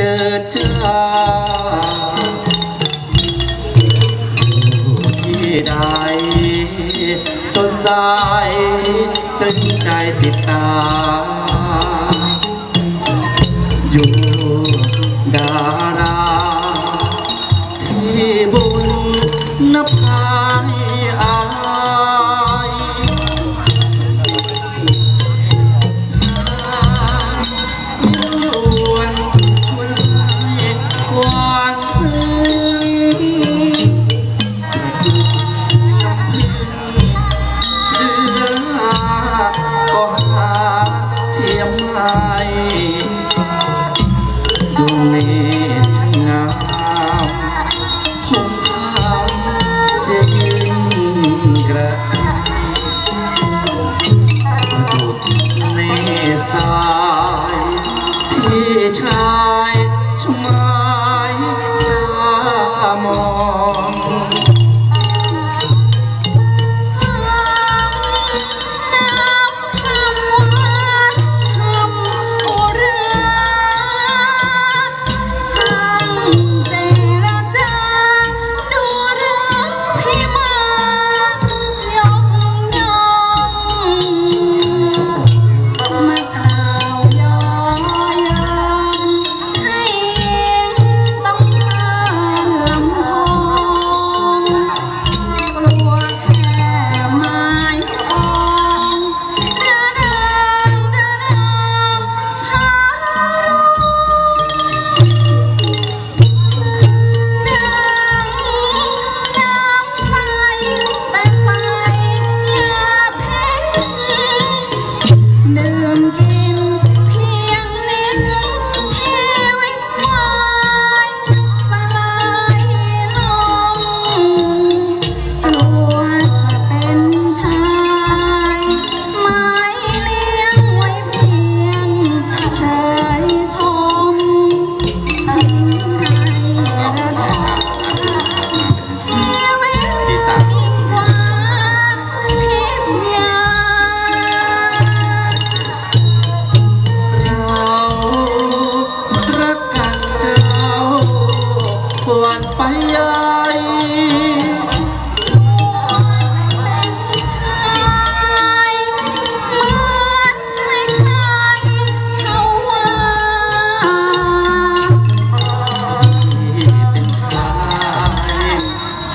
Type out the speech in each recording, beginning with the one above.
เจอเจ้าที่ใดสดใสตึงใจติดตา อยู่ดารา ที่บุญนภายอา high.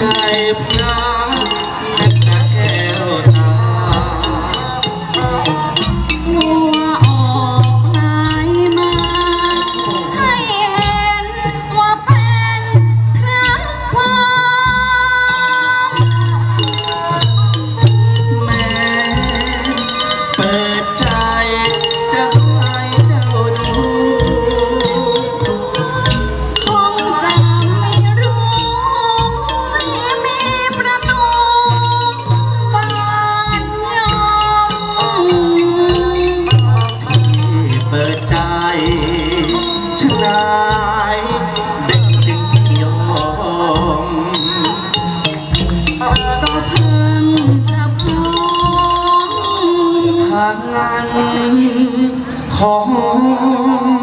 type now. งันของ